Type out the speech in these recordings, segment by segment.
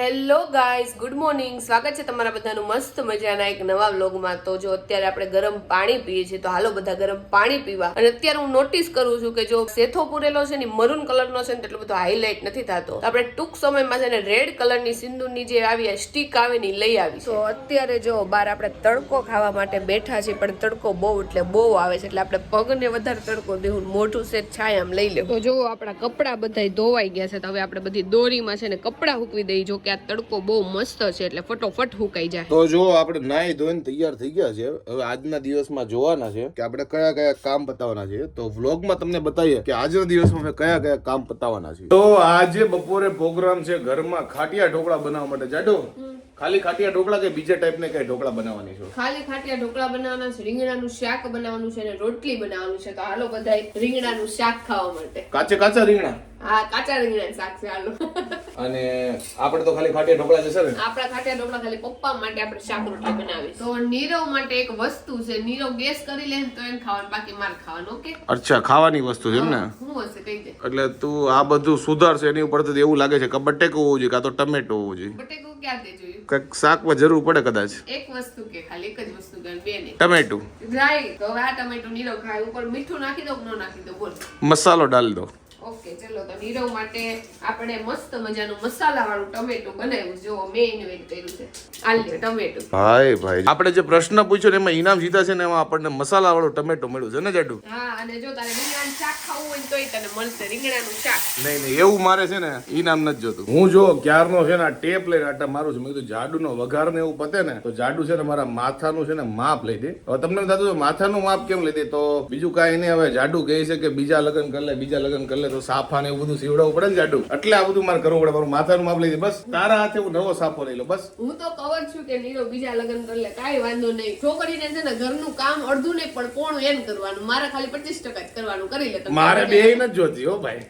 Hello guys good morning સ્વાગત છે તમારા બધાનું મસ્ત મજાના એક નવા વ્લોગમાં. તો જો અત્યારે આપણે ગરમ પાણી પીએ છીએ તો હાલો બધા ગરમ પાણી પીવા. અને અત્યારે હું નોટિસ કરું છું કે જો સેથો પૂરેલો છે ને મરૂન કલરનો છે ને તો એટલો બધો હાઇલાઇટ નથી થતો. આપણે ટૂંક સમયમાં છે ને રેડ કલરની સિંદૂરની જે આવી સ્ટીક આવે ને લઈ આવી તો અત્યારે જો બાર આપણે તડકો ખાવા માટે બેઠા છીએ પણ તડકો બહુ એટલે બહુ આવે છે. એટલે આપણે પગને વધારે તડકો દેવું મોઢું સેજ છાય આમ લઈ લેવું. તો જો આપણા કપડાં બધા ધોવાઈ ગયા છે તો હવે આપણે બધી દોરીમાં છે ને કપડાં હૂકવી દઈ જો કે આ તડકો બહુ મસ્ત છે એટલે ફટોફટ હુકાઈ જાય. તો જો આપણે નાઈ ધોઈને તૈયાર થઈ ગયા છે હવે આજના દિવસમાં જોવાના છે કે આપણે કયા કયા કામ પતાવવાના છે. તો વ્લોગમાં તમને બતાવીએ કે આજના દિવસમાં અમે કયા કયા કામ પતાવવાના છે. તો આજે બપોરે પ્રોગ્રામ છે ઘરમાં ખાટિયા ઢોકળા બનાવવા માટે. જાડો ખાલી ખાટિયા ઢોકળા કે બીજા ટાઈપના કઈ ઢોકળા બનાવવાની છે? ખાલી ખાટિયા ઢોકળા બનાવવાના છે રીંગણાનું શાક બનાવવાનું છે અને રોટલી બનાવવાનું છે. તો હાલો બધા રીંગણાનું શાક ખાવા માટે. કાચે કાચા રીંગણા? હા કાચા રીંગણાનું શાક છે હાલો અને આપણે તો ખાલી ખાટિયા ઢોકળા જશે ને? આપણા ખાટિયા ઢોકળા ખાલી પપ્પા માટે આપણે શાક રોટલી બનાવી તો નીરવ માટે એક વસ્તુ છે નીરવ ગેસ કરી લે તો એને ખાવાનું બાકી મારે ખાવાનું ઓકે? અચ્છા ખાવાની વસ્તુ છે એમ ને? શું હશે કહી દે. એટલે તું આ બધું સુધારશે એની ઉપર તો એવું લાગે છે કે બટેકો હોવું જોઈએ કાં તો ટમેટો હોવું જોઈએ. બટેકો ક્યાં દે જોઈએ? કંઈક શાકમાં જરૂર પડે કદાચ. એક વસ્તુ કે ખાલી એક જ વસ્તુ કે બે નહીં ટમેટું. રાઈટ તો આ ટમેટું નીરવ ખાય ઉપર મીઠું નાખી દો કે ન નાખી દો બોલ. મસાલો ડાલ દો. ઓકે ચલો તો નીરવ માટે આપણે મસ્ત મજાનું મસાલા વાળું ટમેટું બનાવ્યું. જો મેં ઇન્વેન્ટ કર્યું છે. આ ટમેટું. ભાઈ ભાઈ. આપણે જે પ્રશ્ન પૂછ્યો ને એમાં ઇનામ જીતા છે ને એમાં આપણને મસાલા વાળો ટમેટો મળ્યું છે ને જાડુ? હા અને જો તારે રીંગણાનું શાક ખાવું હોય તોય તને મળશે રીંગણાનું શાક. નહીં નહીં એવું મારે છે ને ઇનામ નથી જોતું. હું જો ક્યારનો છે ને આ ટેપ લઈને આટા મારું છું મેં કીધું જાડુનો વઘાર ને એવું પતે ને તો જાડુ છે ને મારા માથાનું છે ને માપ લઈ દે. હવે તમને દાદુ થતું માથાનું માપ કેમ લઈ દે? તો બીજું કાંઈ નહીં હવે જાડુ કહે છે કે બીજા લગ્ન કરી લે બીજા લગ્ન કરી લે તો સાફા ને એવું બધું સીવડાવવું પડે ને જાડું. એટલે આ બધું મારે કરવું પડે મારું માથાનું માપ લઈ બસ. તારા હાથે હું નવો સાફો લઈ લો બસ. હું તો કવર છું કે નીરો બીજા લગ્ન કરી લે કાંઈ વાંધો નહીં. છોકરીને છે ને ઘરનું કામ અડધું નહીં પણ કોણ એમ કરવાનું? મારે ખાલી પચીસ ટકા જ કરવાનું કરી લે મારે બે નથી જોતી હો ભાઈ.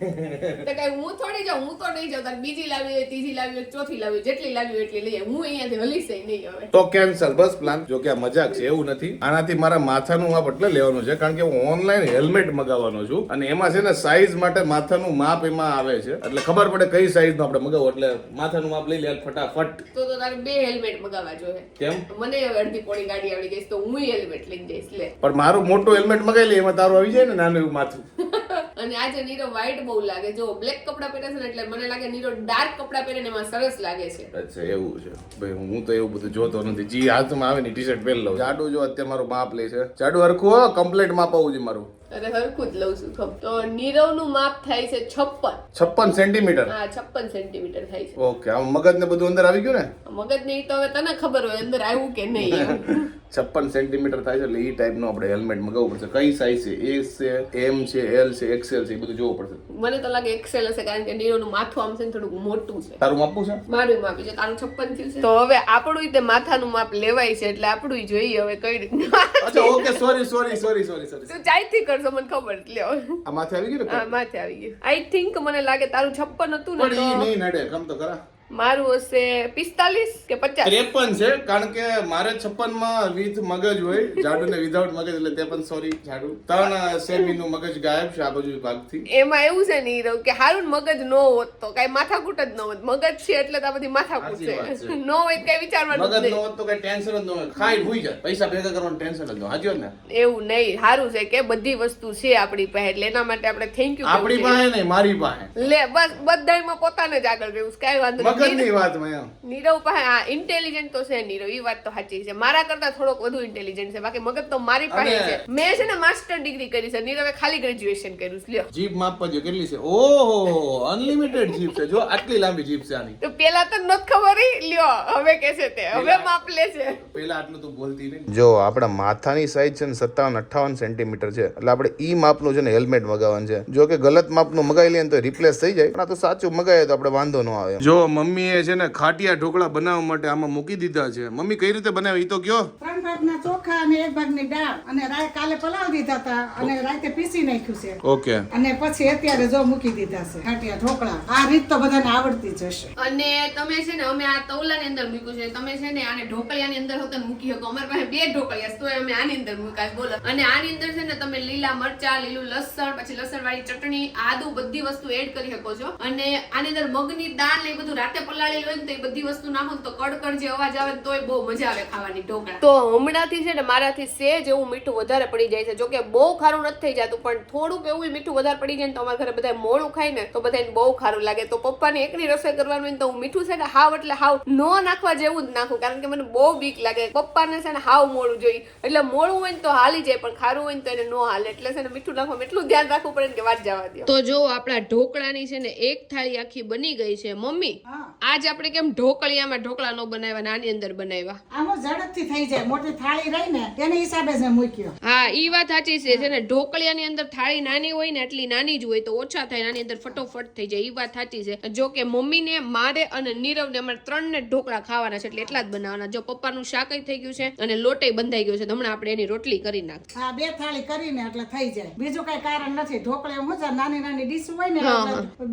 તો કાંઈ હું થોડી જાઉં હું તો નહીં જાઉં તારે બીજી લાવી હોય ત્રીજી લાવી હોય ચોથી લાવી હોય જેટલી લાવી હોય એટલી લઈએ હું અહીંયાથી હલીશ નહીં હવે. તો કેન્સલ બસ પ્લાન જો કે આ મજાક છે એવું નથી. આનાથી મારા માથાનું માપ એટલે લેવાનું છે કારણ કે હું ઓનલાઈન હેલ્મેટ મગાવવાનો છું અને એમાં છે ને સાઈઝ માટે માથાનું માપ એમાં આવે છે. એટલે ખબર પડે કઈ સાઈઝનું આપણે મગાવો એટલે માથાનું માપ લઈ લે ફટાફટ. તો તો તારે બે હેલ્મેટ મગાવવા જોઈએ. કેમ? મને અડધી પોણી ગાડી આવડી ગઈ તો હું હેલ્મેટ લઈને જઈશ લે. પણ મારું મોટું હેલ્મેટ મગાવી લે એમાં તારું આવી જાય ને નાનું એવું માથું. અને આજે નીરો વ્હાઈટ બહુ લાગે. જો બ્લેક કપડા પહેરે છે ને એટલે મને લાગે નીરો ડાર્ક કપડા પહેરે ને એમાં સરસ લાગે છે. અચ્છા એવું છે. ભાઈ હું તો એવું બધું જોતો નથી. જી હાથમાં આવે ને ટી શર્ટ પહેરી લઉં. જાડુ જો અત્યારે મારું માપ લે છે. જાડુ હરખું કમ્પ્લીટ માપ આવું છે મારું. અરે હરખું જ લઉં છું ખબર. તો નીરવનું માપ થાય છે છપ્પન. છપ્પન સેન્ટીમીટર? હા છપ્પન સેન્ટીમીટર થાય છે. ઓકે આમ મગજ ને બધું અંદર આવી ગયું ને? મગજ ને તો હવે તને ખબર હોય અંદર આવ્યું કે નહીં. છપ્પન સેન્ટીમીટર થાય છે એટલે એ ટાઈપનું આપણે હેલ્મેટ મગાવવું પડશે. કઈ સાઈઝ છે? એસ છે એમ છે એલ છે એક્સેલ છે એ બધું જોવું પડશે. મને તો લાગે એક્સેલ હશે કારણ કે નીરવનું માથું આમ છે ને થોડુંક મોટું છે. તારું માપું છે? મારું માપ છે તારું છપ્પન થયું છે. તો હવે આપણું રીતે માથાનું માપ લેવાય છે એટલે આપણું જોઈએ હવે કઈ રીતે અચ્છા okay sorry sorry sorry sorry sorry તું કરશો મને ખબર એટલે આ માથે આવી ગયું ને માથે આવી ગયું. આઈ થિંક મને લાગે તારું છપ્પન હતું ને પણ ઈ નહીં નડે કમ તો ખરા મારું હશે પિસ્તાલીસ કે પચાસ? ત્રેપન છે કારણ કે મારે છપ્પનમાં વિથ મગજ હોય ઝાડુ ને વિધાઉટ મગજ એટલે ત્રેપન સોરી ઝાડુ ત્રણ સેમી નું મગજ ગાયબ છે આ બાજુ ભાગથી એમાં એવું છે નહીં રહું કે હારું મગજ નો હોત તો કઈ માથાકૂટ જ ન હોત. મગજ છે એટલે તો આ બધી માથાકૂટ છે. નો હોય કઈ વિચારવાનું મગજ નો હોત તો કઈ ટેન્શન જ ન હોય. ખાઈ ભૂઈ જાય પૈસા ભેગા કરવાનું ટેન્શન જ ન હાજી ને? એવું નહીં. સારું છે કે બધી વસ્તુ છે આપણી પાસે. એટલે એના માટે આપણે થેન્ક યુ આપણી પાસે નહીં મારી પાસે. લે બસ બધાયમાં પોતાને જ આગળ રહેવું કાંઈ વાંધો મગજ વાતમાં એમ. નીરવ પાસે આ ઇન્ટેલિજન્ટ તો છે નીરવ એ વાત તો સાચી છે. મારા કરતા થોડોક વધુ ઇન્ટેલિજન્ટ છે. બાકી મગજ તો મારી પાસે છે. મેં છે ને માસ્ટર ડિગ્રી કરી છે. નીરવે ખાલી ગ્રેજ્યુએશન કર્યું છે. લ્યો. જીભ માપવા જો કેટલી છે? ઓહો અનલિમિટેડ જીભ છે. જો આટલી લાંબી જીભ છે આની. તો પેલા તો નથી ખબર લ્યો હવે કે છે તે? હવે માપ લે છે. પેલા આટલું તો બોલતી નહીં. જો આપણા માથાની સાઈઝ છે ને સત્તાવન અઠાવન સેન્ટીમીટર છે. એટલે આપણે ઈ માપનું છે ને હેલ્મેટ મગાવવાનું છે. જો કે ગલત માપનું મગાવી લઈએ ને તો રિપ્લેસ થઈ જાય. પણ આ તો સાચું મગાવીએ તો આપણે વાંધો ન આવે જો મમ્મીએ છે ને ખાટિયા ઢોકળા બનાવવા માટે આમાં મૂકી દીધા છે. મમ્મી કઈ રીતે બનાવે? ઈ તો કયો. ત્રણ ભાગના ચોખા અને એક ભાગની દાળ. અને રાય કાલે પલાવ દીધા હતા અને રાતે પીસી નાખ્યું છે. ઓકે. અને પછી અત્યારે જો મૂકી દીધા છે. ખાટિયા ઢોકળા. આ રીત તો બધાને આવડતી જ હશે. અને તમે છે ને અમે આ તૌલાની અંદર મૂક્યું છે. તમે છે ને આને ઢોકળિયાની અંદર હોત મૂકી શકો. અમારી પાસે બે ઢોકળિયા તો અમે આની અંદર મૂકાય. બોલો. અને આની અંદર છે ને તમે લીલા મરચા લીલું લસણ પછી લસણ વાળી ચટણી આદુ બધી વસ્તુ એડ કરી શકો છો. અને આની અંદર મગની દાળ ને એ બધું રાતે જાતે પલાળી લો ને તો એ બધી વસ્તુ નાખો તો કડકડ જે અવાજ આવે તોય બહુ મજા આવે ખાવાની ઢોકળા. તો હમણાંથી છે ને મારાથી સેજ એવું મીઠું વધારે પડી જાય છે. જો કે બહુ ખારું નથી થઈ જતું પણ થોડુંક એવું મીઠું વધારે પડી જાય ને તો અમારા ઘરે બધા મોડું ખાય ને તો બધાને બહુ ખારું લાગે. તો પપ્પાની એકની રસોઈ કરવાનું હોય ને તો હું મીઠું છે ને હાવ એટલે હાવ નો નાખવા જેવું જ નાખું કારણ કે મને બહુ બીક લાગે. પપ્પાને છે ને હાવ મોડું જોઈએ. એટલે મોડું હોય ને તો હાલી જાય પણ ખારું હોય ને તો એને ન હાલે. એટલે છે ને મીઠું નાખવામાં એટલું ધ્યાન રાખવું પડે ને કે વાત જવા દો. તો જો આપણા ઢોકળાની છે ને એક થાળી આખી બની ગઈ છે. મમ્મી હા. આજ આપણે કેમ ઢોકળિયામાં ઢોકળા નો બનાવ્યા નાની અંદર બનાવ્યા? આમાં ઝડપથી થઈ જાય. મોટી થાળી રહી ને તેની હિસાબે જ મૂક્યો. હા ઈ વાત સાચી છે. છે ને ઢોકળિયાની અંદર થાળી નાની હોય ને એટલી નાની જ હોય તો ઓછા થાય નાની અંદર ફટોફટ થઈ જાય. ઈ વાત સાચી છે. જો કે મમ્મીને મારે અને નીરવને અમારે ત્રણને ઢોકળા ખાવાના છે એટલે એટલા જ બનાવવાના. જો પપ્પાનું શાકય થઈ ગયું છે અને લોટે બંધાઈ ગયો છે તો હમણાં આપણે એની રોટલી કરી નાખ હા બે થાળી કરીને એટલે થઈ જાય. બીજું કઈ કારણ નથી. ઢોકળી હું નાની નાની ડીશ હોય ને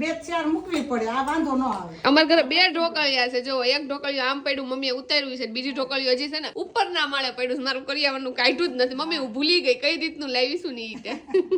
બે ચાર મૂકવી પડે. આ વાંધો ન આવે. અમારા ઘરે બે ઢોકળિયા છે. જો એક ઢોકળિયું આમ પડ્યું મમ્મીએ ઉતાર્યું છે. બીજી ઢોકળિયું હજી છે ને ઉપર ના માળે પડ્યું છે. મારું કરિયાવાનું કાઢ્યું જ નથી. મમ્મી હું ભૂલી ગઈ કઈ રીતનું લાવીશું ને રીતે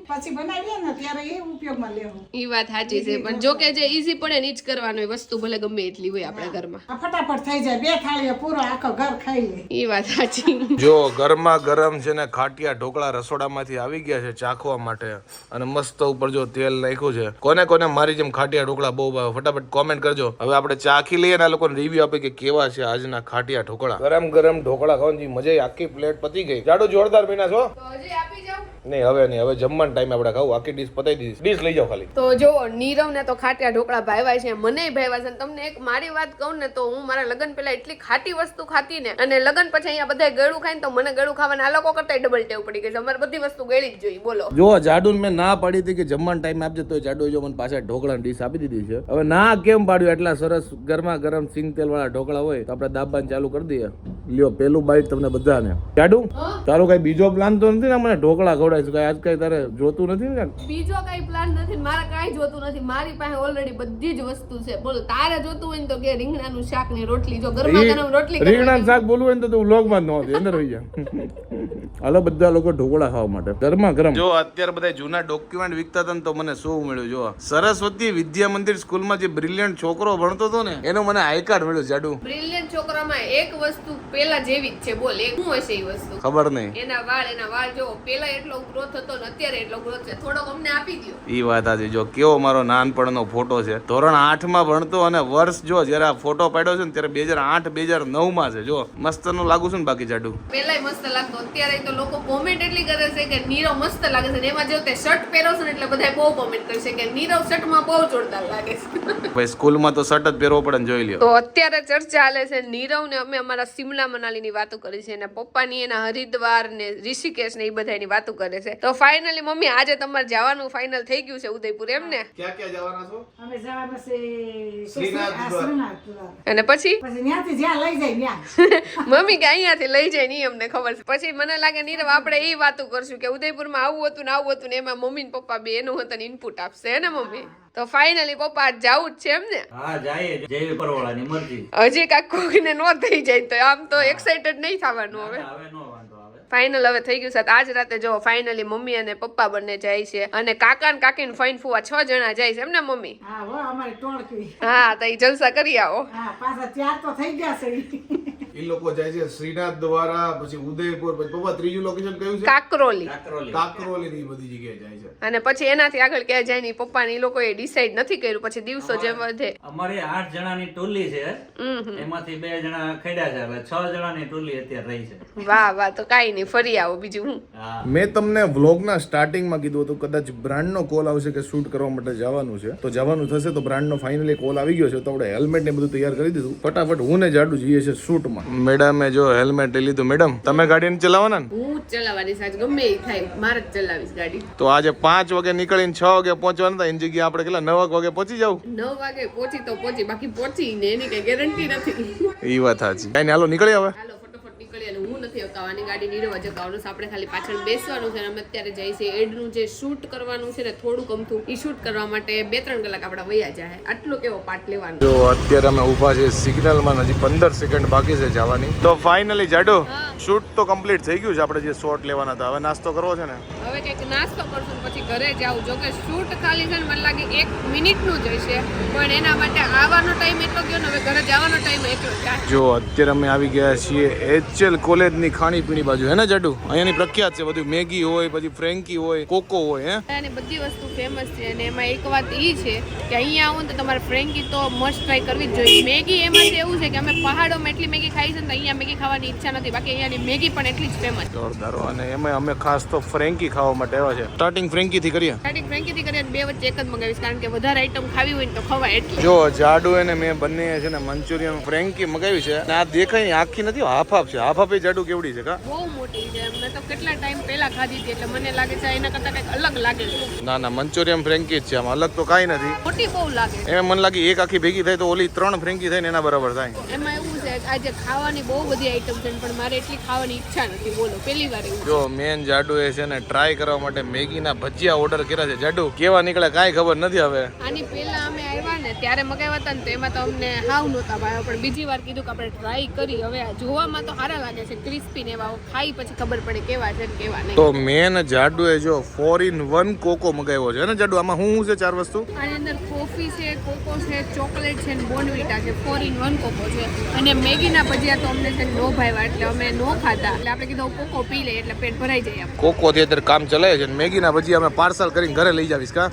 પછી બનાવીએ ને ત્યારે એ ઉપયોગમાં લેવું. એ વાત સાચી છે. પણ જો કે જે ઈઝી પડે ને જ કરવાનું હોય. વસ્તુ ભલે ગમે એટલી હોય આપણા ઘરમાં. ફટાફટ થઈ જાય. બે થાળીઓ પૂરો આખો ઘર ખાઈ લે. ઈ વાત સાચી. જો ઘરમાં ગરમ છે ને ખાટિયા ઢોકળા રસોડામાંથી આવી ગયા છે ચાખવા માટે. અને મસ્ત ઉપર જો તેલ નાખ્યું છે. કોને કોને મારી જેમ ખાટિયા ઢોકળા બહુ ભાવે. ફટાફટ કોમેન્ટ કરજો. હવે આપણે ચાખી લઈએ ને આ લોકોને રિવ્યુ આપે કે કેવા છે આજના ખાટિયા ઢોકળા. ગરમ ગરમ ઢોકળા ખાવાની મજા આખી પ્લેટ પતી ગઈ. જાડો જોરદાર બન્યા છો. આપી જાઉં નહીં હવે નહીં હવે જમવાના ટાઈમે આપણે ખાવું આખી ડીશ પતાવી દીધી ડીશ લઈ જાઓ ખાલી. તો જો નીરવ ને તો ખાટિયા ઢોકળા ભાવ્યા છે મને ભાવ્યા છે. તમને એક મારી વાત કહું ને તો હું મારા લગ્ન પહેલા એટલી ખાટી વસ્તુ ખાતી ને અને લગ્ન પછી અહીંયા બધા ગળું ખાય તો મને ગળું ખાવાના આ લોકો કરતા ડબલ ટેવ પડી ગઈ છે. અમારે બધી વસ્તુ ગળી જ જોઈએ બોલો. જો જાડુન મેં ના પાડી હતી કે જમવાનું ટાઈમ આપજે તો જાડુ જો મને પાછા ઢોકળાની ડીશ આપી દીધી છે. હવે ના કેમ પાડ્યું? એટલા સરસ ગરમા ગરમ સિંગ તેલ વાળા ઢોકળા હોય તો આપણે દાબાને ચાલુ કરી દઈએ. લ્યો પેલું બાઈટ તમને બધાને. જાડુ તારો કઈ બીજો પ્લાન તો નથી ને? મને ઢોકળા ખવડાવીશ. કઈ આજ કઈ તારે જોતું નથી ને બીજો કઈ પ્લાન નથી ને મારે કાંઈ જોતું નથી. મારી પાસે ઓલરેડી બધી જ વસ્તુ છે. બોલો તારે જોતું હોય ને તો કે રીંગણાનું શાક ને રોટલી. જો ગરમા ગરમ રોટલી રીંગણાનું શાક બોલવું હોય ને તો તું વ્લોગમાં જ ન હોતી અંદર રહી જા. હાલો બધા લોકો ઢોકળા ખાવા માટે. ગરમા ગરમ. જો અત્યારે બધા જૂના ડોક્યુમેન્ટ વિકતા હતા ને તો મને શું મળ્યું જો. સરસ્વતી વિદ્યા મંદિર સ્કૂલમાં જે બ્રિલિયન્ટ છોકરો ભણતો હતો ને એનો મને આઈ કાર્ડ મળ્યું જાડુ. બ્રિલિયન્ટ છોકરામાં એક વસ્તુ પેલા જેવી જ છે. બોલ એક શું હશે એ વસ્તુ? ખબર નહીં. એના વાળ એના વાળ જો પેલા એટલો ગ્રોથ હતો ને અત્યારે એટલો ગ્રોથ છે. થોડોક અમને આપી દો ઈ વાત આજે જો કેવો મારો નાનપણનો ફોટો છે. ધોરણ 8 માં ભણતો અને વર્ષ જો જયારે આ ફોટો પાડ્યો છે ને ત્યારે બે હજાર આઠ બે હજાર નવમાં છે. જો મસ્તનું લાગુ છે ને બાકી જાડુ? પહેલાય મસ્ત લાગતો. અત્યારે તો લોકો કોમેન્ટ એટલી કરે છે કે નીરવ મસ્ત લાગે છે. ને એમાં જો તે શર્ટ પહેરો છે ને એટલે બધા બહુ કોમેન્ટ કરશે કે નીરવ શર્ટમાં બહુ જોરદાર લાગે છે. ભાઈ સ્કૂલમાં તો શર્ટ જ પહેરવો પડે ને જોઈ લ્યો. તો અત્યારે ચર્ચા ચાલે છે. નીરવ ને અમે અમારા સિમલા મનાલીની વાતો કરી છે અને પપ્પાની એના હરિદ્વાર ને ઋષિકેશ ને એ બધાની વાતો કરે છે. તો ફાઇનલી મમ્મી આજે તમારે જવાનું ફાઇનલ થઈ ગયું છે ઉદયપુર એમ ને? ક્યાં ક્યાં જવાના છો? અમે જવાના છે. અને પછી? પછી ત્યાંથી જ્યાં લઈ જાય ત્યાં. મમ્મી કે અહીંયાથી લઈ જાય નહીં અમને ખબર છે. પછી મને લાગે નીરવ આપણે એ વાતો કરશું કે ઉદયપુરમાં આવું હતું ને આવું હતું ને એમાં મમ્મી ને પપ્પા બે એનું હતું ઇનપુટ આપશે હે ને મમ્મી? તો ફાઇનલી પપ્પા જવું જાવું જ છે એમ ને? હા જાય જેવી પરવાળાની મરજી. હજી કાક કોઈને નો થઈ જાય તો આમ તો એક્સાઇટેડ નહીં થવાનું હવે. હવે નો ફાઇનલ હવે થઈ ગયું છે. આજ રાતે જો ફાઇનલી મમ્મી અને પપ્પા બંને જાય છે. અને કાકા ને કાકી ને ફાઈન ફુવા છ જણા જાય છે. એમ ને મમ્મી? હા તો એ જલસા કરી આવો. હા પાછા ચાર તો થઈ ગયા છે એ લોકો જાય છે શ્રીનાથ દ્વારા પછી ઉદયપુર પછી પપ્પા ત્રીજું લોકેશન કયું છે? કાકરોલી. કાકરોલી. ની બધી જગ્યાએ જાય છે. અને પછી એનાથી આગળ ક્યાં જાય ની પપ્પા ને એ લોકોએ ડિસાઈડ નથી કર્યું પછી દિવસો જેમ વધે. અમારી આઠ જણાની ટોલી છે. એમાંથી બે જણા ખેડ્યા છે હવે છ જણાની ટોલી અત્યારે રહી છે. વાહ વાહ તો કાઈ નહીં ફરી આવો બીજું હું. મેં તમને વ્લોગના સ્ટાર્ટિંગમાં કીધું હતું કદાચ બ્રાન્ડનો કોલ આવશે કે શૂટ કરવા માટે જવાનું છે. તો જવાનું થશે તો બ્રાન્ડનો ફાઇનલી કોલ આવી ગયો છે તો આપણે હેલ્મેટ ને બધું તૈયાર કરી દીધું. ફટાફટ હું ને જાડુ જઈએ છે શૂટમાં મેડમે જો હેલ્મેટ લીધું. મેડમ તમે ગાડી ચલાવવાના ને? હું ચલાવવાની સાચ ગમે એ થાય. મારે જ ચલાવીશ ગાડી. તો આજે પાંચ વાગે નીકળીને છ વાગે પહોંચવાના હતા. એની જગ્યાએ આપણે કેટલા નવ વાગે પહોંચી જવું નવ વાગે પહોંચી તો પહોંચી. બાકી પહોંચી ને એની કઈ ગેરંટી નથી. એ વાત સાચી. કઈ હાલો નીકળી હવે હાલો ફટોફટ નીકળી અને હું નથી જગાવવાની ગાડી નીરવા જગાવવાનું છે. આપણે ખાલી પાછળ બેસવાનું છે અને અમે અત્યારે જઈએ છીએ એડનું જે શૂટ કરવાનું છે ને થોડુંક અમથું એ શૂટ કરવા માટે બે ત્રણ કલાક આપણા વયા જાય. આટલો કેવો પાર્ટ લેવાનો? જો અત્યારે અમે ઊભા છે સિગ્નલમાં હજી પંદર સેકન્ડ બાકી છે જવાની. તો ફાઇનલી જાડો શૂટ તો કમ્પ્લીટ થઈ ગયું છે. આપણે જે શોટ લેવાના હતા. હવે નાસ્તો કરવો છે ને? હવે કંઈક નાસ્તો કરશું પછી ઘરે જાઉં જો કે શૂટ ખાલી છે ને મને લાગે એક મિનિટનું જ હશે. પણ એના માટે આવવાનો ટાઈમ એટલો ગયો ને હવે ઘરે જવાનો ટાઈમ એટલો જો. અત્યારે અમે આવી ગયા છીએ એચએલ કોલેજની ખાણીપીણી બાજુ હે ને જડુ? અહીંયાની પ્રખ્યાત છે બધું. મેગી હોય પછી ફ્રેન્કી હોય કોકો હોય હે? અને બધી વસ્તુ ફેમસ છે. અને એમાં એક વાત એ છે કે અહીંયા આવો તો તમારે ફ્રેન્કી તો મસ્ટ ટ્રાય કરવી જ જોઈએ. મેગી એમાં એવું છે કે અમે પહાડોમાં એટલી મેગી ખાઈ છે ને અહીંયા મેગી ખાવાની ઈચ્છા નથી. બાકી અહીંયાની મેગી પણ એટલી જ ફેમસ જોરદાર. અને એમાં અમે ખાસ તો ફ્રેન્કી ખાવા માટે આવ્યા છે. સ્ટાર્ટિંગ ફ્રેન્કી થી કરીએ. સ્ટાર્ટિંગ ફ્રેન્કીથી કરીને બે વચ્ચે એક જ મંગાવીશ કારણ કે વધારે આઈટમ ખાવી હોય ને તો ખવાય એટલે. જો જાડુ એને મેં બંને છે ને મંચુરિયન ફ્રેન્કી મગાવી છે. આ દેખાય આખી નથી હાફ હાફ છે. હાફ હાફ એ જાડુ કેવડી છે કા? બહુ મોટી છે. મેં તો કેટલા ટાઈમ પહેલા ખાધી હતી એટલે મને લાગે છે એના કરતાં કંઈક અલગ લાગે છે. ના ના મંચુરિયન ફ્રેન્કી જ છે આમાં. અલગ તો કાંઈ નથી. મોટી બહુ લાગે એમ મને લાગે એક આખી ભેગી થાય તો ઓલી ત્રણ ફ્રેન્કી થાય ને એના બરાબર થાય. એમાં એવું છે આજે ખાવાની બહુ બધી આઈટમ છે પણ મારે એટલી ખાવાની ઈચ્છા નથી. બોલો પહેલી વાર એવું જો મેન જાડુ એ છે ને ટ્રાય કરવા માટે મેગીના ભજીયા ઓર્ડર કર્યા છે. જાડુ કેવા નીકળે કાંઈ ખબર નથી હવે. આની પહેલા અમે આવ્યા ને ત્યારે મગાવ્યા હતા ને તો એમાં તો અમને હાવ નહોતા ભાવ્યો. પણ બીજી વાર કીધું કે આપણે ટ્રાય કરી. હવે જોવામાં તો સારા લાગે છે. ક્રિસ્પી ને એવા ખાઈ પછી ખબર પડે કેવા છે ને કેવા નહીં. તો મેન જાડુ એ જો ફોર ઇન વન કોકો મગાવ્યો છે ને જાડુ? આમાં શું છે ચાર વસ્તુ? આની અંદર કોફી છે કોકો છે ચોકલેટ છે ને બોનવીટા છે. ફોર ઇન વન કોકો છે. અને મેગીના ભજીયા તો અમને છે નો ભાવ્યા એટલે અમે નો ખાતા એટલે આપણે કીધું કોકો પી લે એટલે પેટ ભરાઈ જાય કોકો થી અત્યારે કામ ચલાવે છે ને મેગીના ભજીયા અમે પાર્સલ કરીને ઘરે લઈ જાવીશ કા?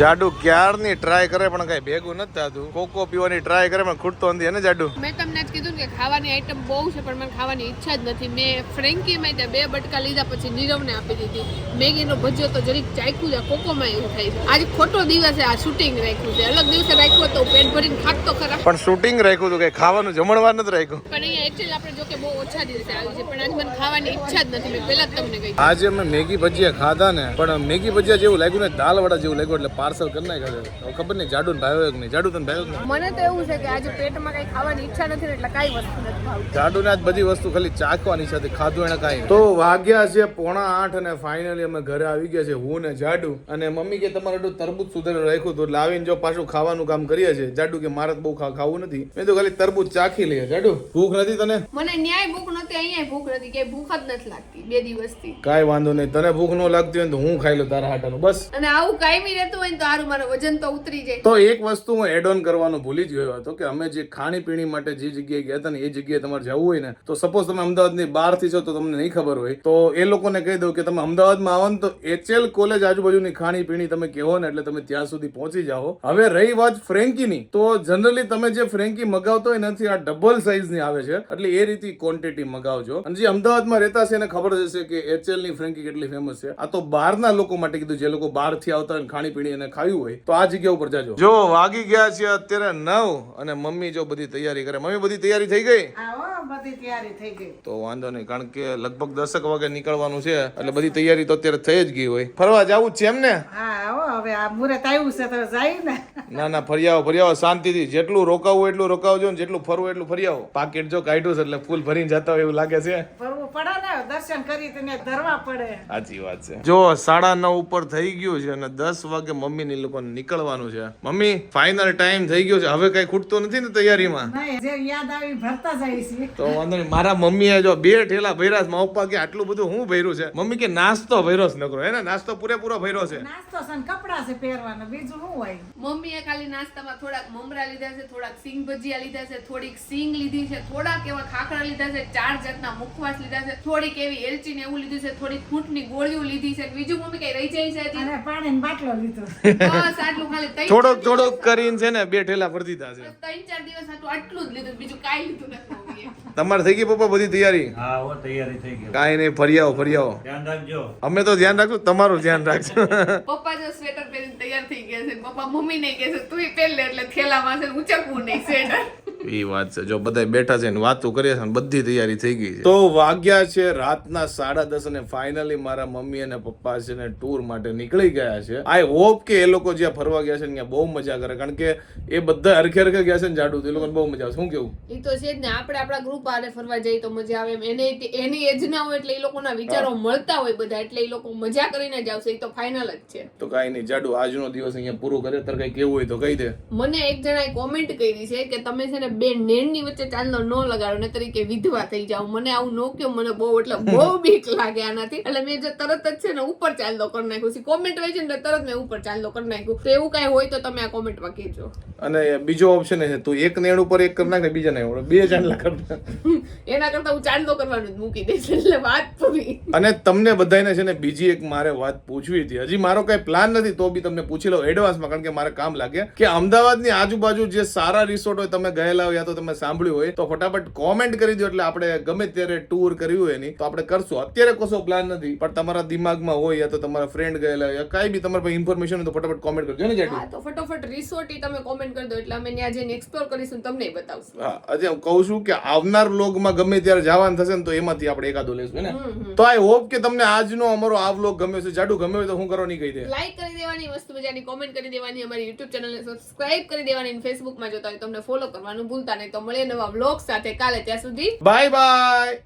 જાડુ ક્યારની ટ્રાય કરે પણ કઈ ભેગું નથી થતું. કોકો પીવાની ટ્રાય કરે પણ ખૂટતો નથી ને જાડુ? મેં તમને જ કીધું કે ખાવાની આઈટમ બહુ છે પણ મને ખાવાની ઈચ્છા જ નથી. મેં ફ્રેન્કી માં બે બટકા લીધા પછી નીરવને આપી દીધી. મેગીનો ભજીયો તો જરીક ચાખ્યું છે કોકોમાં એવું થાય છે. આજે ખોટો દિવસ છે આ શૂટિંગ રાખ્યું છે. અલગ દિવસે રાખ્યું તો પેટ ભરીને ખાત ખરા. પણ શૂટિંગ રાખ્યું હતું કે ખાવાનું જમણવાર નથી રાખ્યું. પણ અહીંયા એકચ્યુઅલી આપણે જો કે બહુ ઓછા દિવસે આવ્યું છે પણ આજે મને ખાવાની ઈચ્છા જ નથી. મેં પહેલા જ તમને કહી આજે મેં મેગી ભજીયા ખાધા ને પણ મેગી ભજીયા જેવું લાગ્યું ને દાલ વડા જેવું લાગ્યું એટલે પાર્સલ કરી નાખ્યા છે. હવે ખબર નહીં જાડુ ને ભાવ્યો કે નહીં? જાડુ તને ભાવ્યો કે મને તો એવું છે કે આજે પેટમાં કઈ ખાવાની ઈચ્છા નથી એટલે કઈ વસ્તુ નથી ભાવતી. જાડુ ને આજ બધી વસ્તુ ખાલી ચાખવાની છે ખાધું એને કાંઈ તો વાગ્યા છે પોણા આઠ અને ફાઇનલી અમે ઘરે આવી ગયા છે હું ને જાડુ. અને મમ્મી કે તમારે એટલું તરબૂચ સુધારે રાખ્યું હતું એટલે આવીને જો પાછું ખાવાનું કામ કરીએ છીએ. જાડુ કે મારે બહુ ખા- ખાવું નથી. મેં તો ખાલી તરબૂચ ચાખી લઈએ. જાડુ? ભૂખ નથી તને? મને ન્યાય ભૂખ નથી અહીંયા ભૂખ નથી. કે ભૂખ જ નથી લાગતી બે દિવસથી. કાંઈ વાંધો નહીં. તને ભૂખ ન લાગતી હોય ને તો હું ખાઈ લઉં તારા હાટાનું. બસ. અને આવું કાયમી રહેતું હોય તો આરું મારું વજન તો ઉતરી જાય. તો એક વસ્તુ હું એડ ઓન કરવાનું ભૂલી જ ગયો હતો કે અમે જે ખાણીપીણી માટે જે જગ્યાએ ગયા હતા ને એ જગ્યાએ તમારે જવું હોય ને તો સપોઝ તમે અમદાવાદની બહારથી છો તો તમને નહીં ખબર હોય તો એ લોકોને કહી દઉં કે તમે અમદાવાદમાં આવો ને તો એચએલ કોલેજ આજુબાજુની ખાણીપીણી તમે કહો ને એટલે તમે ત્યાં સુધી પહોંચી જાઓ. હવે રહી વાત ફ્રેન્કીની તો જનરલી તમે જે ફ્રેન્કી મગાવતો હોય નથી આ ડબલ સાઇઝની આવે છે એટલે એ રીતે ક્વોન્ટિટી મગાવજો. અને જે અમદાવાદમાં રહેતા છે એને ખબર જ હશે કે એચએલની ફ્રેન્કી કેટલી ફેમસ છે. આ તો બહારના લોકો માટે કીધું જે લોકો બહારથી આવતા હોય ને ખાણીપીણી અને ખાયું હોય તો આ જગ્યા ઉપર જાજો. જો વાગી ગયા છે અત્યારે નવ અને મમ્મી જો બધી તૈયારી કરે. મમ્મી બધી તૈયારી થઈ ગઈ? આવો બધી તૈયારી થઈ ગઈ. તો વાંધો નહીં કારણ કે લગભગ દસક વાગે નીકળવાનું છે એટલે બધી તૈયારી તો અત્યારે થઈ જ ગઈ હોય. ફરવા જવું છે એમ ને? હા આવો હવે આ મુહૂર્ત આવ્યું છે તો જાય ને. ના ના ફરી આવો ફરી આવો શાંતિથી. જેટલું રોકાવું એટલું રોકાવજો ને જેટલું ફરવું એટલું ફરી આવો. પાકેટ જો કાઢ્યું છે એટલે ફૂલ ભરીને જતા હોય એવું લાગે છે. ફરવું પડે ને દર્શન કરી તેને ધરવા પડે. સાચી વાત છે. જો સાડા નવ ઉપર થઈ ગયું છે અને દસ વાગે મમ્મી ની લોકો નીકળવાનું છે. મમ્મી ફાઇનલ ટાઈમ થઈ ગયો છે. હવે કઈ ખૂટતો નથી ને તૈયારીમાં? જે યાદ આવી ભરતા જાય છે તો વાંધો નહીં. મારા મમ્મીએ જો બે ઠેલા ભર્યા છે પપ્પા કે આટલું બધું હું ભર્યું છે? મમ્મી કે નાસ્તો ભર્યો છે નકરો. હે ને? નાસ્તો પૂરેપૂરો ભર્યો છે. નાસ્તો છે ને કપડા છે પહેરવાના બીજું શું હોય? મમ્મીએ ખાલી નાસ્તામાં થોડાક મમરા લીધા છે થોડાક સિંગ ભજીયા લીધા છે થોડીક સિંગ લીધી છે થોડાક એવા ખાખરા લીધા છે ચાર જાતના મુખવાસ લીધા છે થોડીક એવી એલચી ને એવું લીધું છે થોડીક ફૂટની ગોળીઓ લીધી છે બીજું મમ્મી કઈ રહી જાય છે? અને પાણીનો બાટલો લીધો. બસ આટલું ખાલી થોડોક થોડોક કરીને છે ને બે ઠેલા ભરી દીધા છે. ત્રણ ચાર દિવસ આટલું આટલું જ લીધું બીજું કાઈ લીધું નથી. તમારે થઈ ગઈ પપ્પા બધી તૈયારી? હા હો તૈયારી થઈ ગઈ. કાંઈ નહીં ફરી આવો ફરી આવો ધ્યાન રાખજો. અમે તો ધ્યાન રાખશું તમારું ધ્યાન રાખજો પપ્પા જો સ્વેટર પહેરીને તૈયાર થઈ ગયા છે પપ્પા મમ્મી ને કહે છે તું પહેર લે એટલે થેલામાં છે ઉચકવું નહીં સ્વેટર. એ વાત છે. જો બધા બેઠા છે ને વાતો કરીએ છે બધી તૈયારી થઈ ગઈ છે. તો વાગ્યા છે રાતના સાડા દસ અને ફાઇનલી મારા મમ્મી અને પપ્પા છે ને ટૂર માટે નીકળી ગયા છે. આઈ હોપ કે એ લોકો જ્યાં ફરવા ગયા છે ને ત્યાં બહુ મજા કરે. કારણ કે એ બધા હરખે હરખે ગયા છે ને જાડુ. એ લોકોને બહુ મજા આવશે શું કેવું? એ તો છે જ ને. આપણે આપણા ગ્રુપ આને ફરવા જઈએ તો મજા આવે એમ. એને એની એજ ના હોય એટલે એ લોકોના વિચારો મળતા હોય બધા. એટલે એ લોકો મજા કરીને જ આવશે. એ તો ફાઇનલ જ છે. તો કાંઈ નહીં. જાડુ આજનો દિવસ અહીંયા પૂરો કરે. તારે કઈ કેવું હોય તો કહી દે. મને એક જણાએ કોમેન્ટ કરી છે કે તમે છે ને બે નેણની વચ્ચે ચાંદલો ન લગાડો ને તરીકે વિધવા થઈ જાવ મને આવું નો કયો મને બહુ એટલે બહુ બીક લાગે આનાથી. એટલે મેં જો તરત જ છે ને ઉપર ચાંદલો કરી નાખ્યું છે. કોમેન્ટ હોય છે ને તરત મેં ઉપર ચાંદલો કરી નાખ્યું. તો એવું કાંઈ હોય તો તમે આ કોમેન્ટમાં કહેજો. અને બીજો ઓપ્શન છે તું એક નેણ ઉપર એક કરી નાખ ને બીજા નેણ બે ચાંદલા કર એના કરતા હું ચાંદલો કરવાનું જ મૂકી દઈશ એટલે વાત પૂરી. અને તમને બધાને છે ને બીજી એક મારે વાત પૂછવી હતી. હજી મારો કઈ પ્લાન નથી તો બી તમને પૂછી લઉં એડવાન્સમાં કારણ કે મારે કામ લાગે. કે અમદાવાદની આજુબાજુ જે સારા રિસોર્ટ હોય તમે ગયેલા હોય યા તો તમે સાંભળ્યું હોય તો ફટાફટ કોમેન્ટ કરી દો એટલે આપણે ગમે ત્યારે ટૂર કર્યું હોય એની તો આપણે કરશું. અત્યારે કશો પ્લાન નથી પણ તમારા દિમાગમાં હોય યા તો તમારા ફ્રેન્ડ ગયેલા હોય યા કાંઈ બી તમારા પાસે ઇન્ફોર્મેશન હોય તો ફટાફટ કોમેન્ટ કરજો ને જેટલું તો ફટાફટ રિસોર્ટ તમે કોમેન્ટ કરી દો એટલે અમે ત્યાં જઈને એક્સપ્લોર કરીશું તમને બતાવશું. હા આજે હું કહું છું કે આવનાર વ્લોગમાં ગમે ત્યારે જવાનું થશે ને તો એમાંથી આપણે એકાદો લેશું ને? તો આઈ હોપ કે તમને આજનો અમારો આ વ્લોગ ગમ્યો છે જાડુ ગમ્યો તો હું કરો નહીં કહી દે. લાઈક કરી દેવાની મસ્ત મજાની કોમેન્ટ કરી દેવાની અમારી યુટ્યુબ ચેનલને સબસ્ક્રાઇબ કરી દેવાની ફેસબુકમાં જોતા હોય તમને ફોલો કરવાનું. ભૂલતા નહીં. તો મળીએ નવા વ્લોગ સાથે. કાલે ત્યાં સુધી. Bye bye